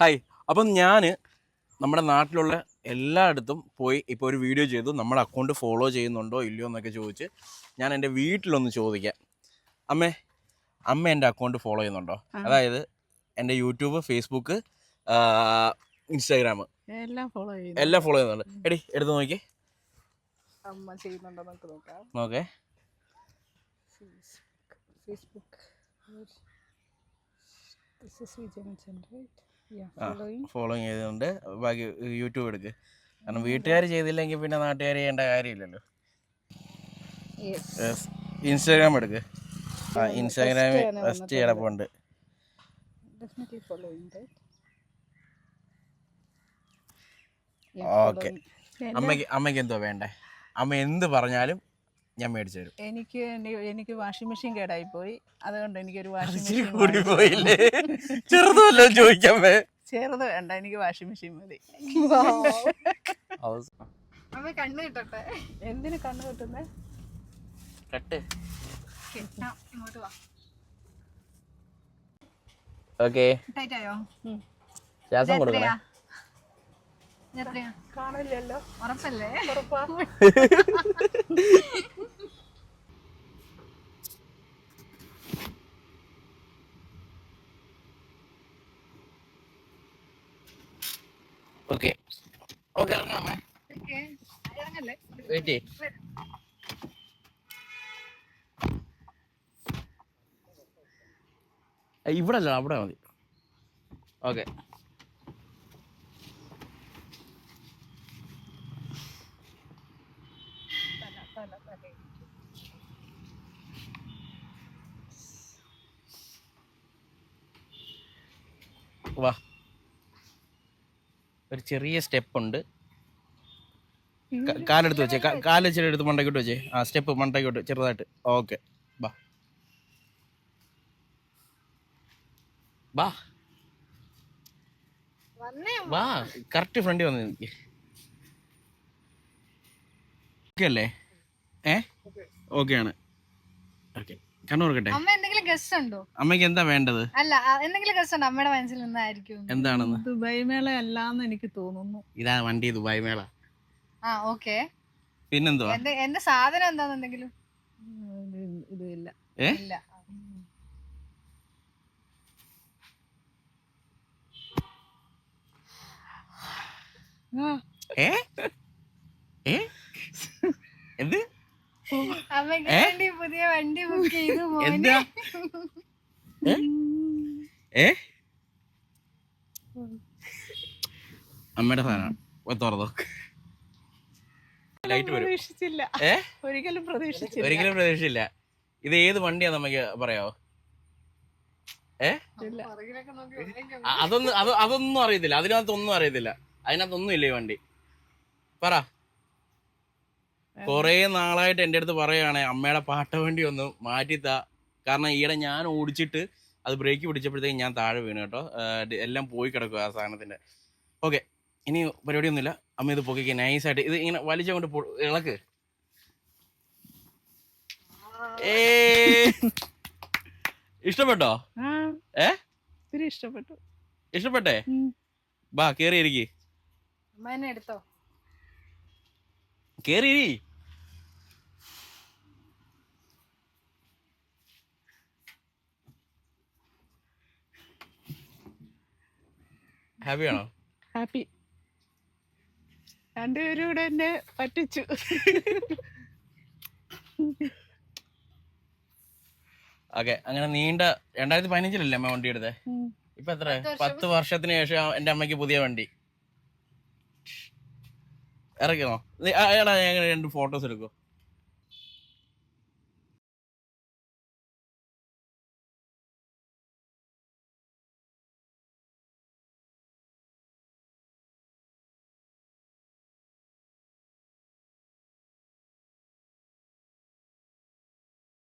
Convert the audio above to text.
Hi. അപ്പം ഞാൻ നമ്മുടെ നാട്ടിലുള്ള എല്ലായിടത്തും പോയി ഇപ്പോൾ ഒരു വീഡിയോ ചെയ്തു. നമ്മുടെ അക്കൗണ്ട് ഫോളോ ചെയ്യുന്നുണ്ടോ ഇല്ലയോ എന്നൊക്കെ ചോദിച്ച് ഞാൻ എന്റെ വീട്ടിലൊന്ന് ചോദിക്കാം. അമ്മേ അമ്മ എന്റെ അക്കൗണ്ട് ഫോളോ ചെയ്യുന്നുണ്ടോ? അതായത് എന്റെ യൂട്യൂബ് ഫേസ്ബുക്ക് ഇൻസ്റ്റാഗ്രാം എല്ലാം ഫോളോ ചെയ്യുന്നു എല്ലാം ഫോളോ ചെയ്യുന്നുണ്ട്. എടി എടുത്ത് നോക്കി. അമ്മ ചെയ്യുന്നുണ്ടോ നമുക്ക് നോക്കാം. നോക്കേ Facebook this is Vijayan right? Following ചെയ്തുകൊണ്ട് ബാക്കി യൂട്യൂബ് എടുക്ക്. കാരണം വീട്ടുകാർ ചെയ്തില്ലെങ്കിൽ പിന്നെ നാട്ടുകാർ ചെയ്യേണ്ട കാര്യമില്ലല്ലോ. ഇൻസ്റ്റാഗ്രാം എടുക്ക്. ആ ഇൻസ്റ്റാഗ്രാമിൽ ഫസ്റ്റ് ചെയ്യണപ്പുണ്ട് കിടപ്പുണ്ട്? ഓക്കെ അമ്മയ്ക്ക് അമ്മയ്ക്ക് എന്തോ വേണ്ടേ? അമ്മ എന്ത് പറഞ്ഞാലും ഞാൻ മേടിച്ചു തരും. എനിക്ക് എനിക്ക് വാഷിംഗ് മെഷീൻ കേടായി പോയി അതുകൊണ്ട് എനിക്ക് ഒരു വാഷിംഗ് ഇച്ചിരി മെഷീൻ കൂടി പോയില്ലേ? ചെറുതല്ലോ ചോദിക്കാമേ ചെറുത് വേണ്ട എനിക്ക് വാഷിംഗ് മെഷീൻ മതി. അമ്മ കണ്ണ് കിട്ടട്ടെ? എന്തിനു കണ്ണ് കിട്ടുന്നേ? കട്ട്. കിട്ടാം ഇങ്ങോട്ട് വാ. ഓക്കെ ടൈറ്റ് ആയോ? ശ്വാസം കൊടുക്കണേ. കാണില്ലല്ലോ ഉറപ്പല്ലേ? ഉറപ്പാ. ഓക്കെ ഓക്കെ ഇറങ്ങാമേ വെയിറ്റ് ഇവിടെ അല്ല അവിടെ മതി. ഓക്കെ വാ. ഒരു ചെറിയ സ്റ്റെപ്പ് ഉണ്ട്. കാലെടുത്ത് വെച്ചേ. കാൽ ഇച്ചിരി എടുത്ത് മണ്ടയ്ക്കോട്ട് വെച്ചേ. ആ സ്റ്റെപ്പ് മണ്ടയ്ക്കോട്ട് ചെറുതായിട്ട്. ഓക്കെ. ബാ. ബാ. വാ കറക്റ്റ് ഫ്രണ്ടി വന്ന് എനിക്ക്. ഓക്കെ അല്ലേ? ഏ? ഓക്കെ ആണ്. ഓക്കെ. കണ്ണൂർക്കട്ടെ അമ്മ എന്തെങ്കിലും ഗസ്റ്റ് ഉണ്ടോ? അമ്മയ്ക്ക് എന്താ വേണ്ടത്? അല്ല എന്തെങ്കിലും ഗസ്റ്റ് ഉണ്ടോ? അമ്മയുടെ മനസ്സിൽ നിന്നായിരിക്കും എന്താണെന്ന്? ദുബായ് മേള അല്ലാന്ന് എനിക്ക് തോന്നുന്നു. ഇതാ വണ്ടി ദുബായ് മേള. ആ ഓക്കെ. പിന്നെന്തുവാ? എന്റെ സാധനം എന്താണെന്നെങ്കിലും? എന്തെങ്കിലും ഇത് ഇത് ഇല്ല. ഏ എന്ത് അമ്മയ്ക്ക് ഏ? വേണ്ടി പുതിയ വണ്ടി ബുക്ക് ചെയ്തു എന്താ? ഏ? അമ്മയുടെ സാധനമാണ് തുറന്നോ ലൈറ്റ് വരും. ഏ? ഒരിക്കലും പ്രതീക്ഷിച്ചില്ല. ഒരിക്കലും ഇത് ഏത് വണ്ടിയാ നമുക്ക് പറയാവോ? ഏ? അതൊന്നും അത് അതൊന്നും അറിയത്തില്ല. അതിനകത്തൊന്നും അറിയത്തില്ല. അതിനകത്തൊന്നും ഇല്ല ഈ വണ്ടി. പറ. കൊറേ നാളായിട്ട് എന്റെ അടുത്ത് പറയുകയാണെ അമ്മയുടെ പാട്ട വണ്ടി ഒന്ന് മാറ്റിത്താ. കാരണം ഈയിടെ ഞാൻ ഓടിച്ചിട്ട് അത് ബ്രേക്ക് പിടിച്ചപ്പോഴത്തേക്ക് ഞാൻ താഴെ വീണു കേട്ടോ. എല്ലാം പോയി കിടക്കുക ആ സാധനത്തിന്റെ ഓക്കെ ഇനി പരിപാടിയൊന്നുമില്ല. അമ്മ ഇത് പൊക്കിക്ക് നൈസായിട്ട്. ഇത് ഇങ്ങനെ വലിച്ചങ്ങോട്ട് കൊണ്ട് ഇളക്ക്. ഏ ഇഷ്ടപ്പെട്ടോ? ഏ? ഇഷ്ടപ്പെട്ടു. ഇഷ്ടപ്പെട്ടേ? ബാ കേറി ഇരിക്ക് അമ്മ എടുത്തോ? കേറി ഇരി ആണോ ഹാപ്പി. രണ്ടുപേരും കൂടെ എന്നെ പറ്റിച്ചു. ഓക്കെ അങ്ങനെ നീണ്ട രണ്ടായിരത്തി പതിനഞ്ചിലല്ലേ അമ്മ വണ്ടി എടുത്തേ. ഇപ്പൊ എത്ര? പത്ത് വർഷത്തിന് ശേഷം എന്റെ അമ്മയ്ക്ക് പുതിയ വണ്ടി. ഇറക്കണോ എടാ ഞാൻ രണ്ട് ഫോട്ടോസ് എടുക്കോ.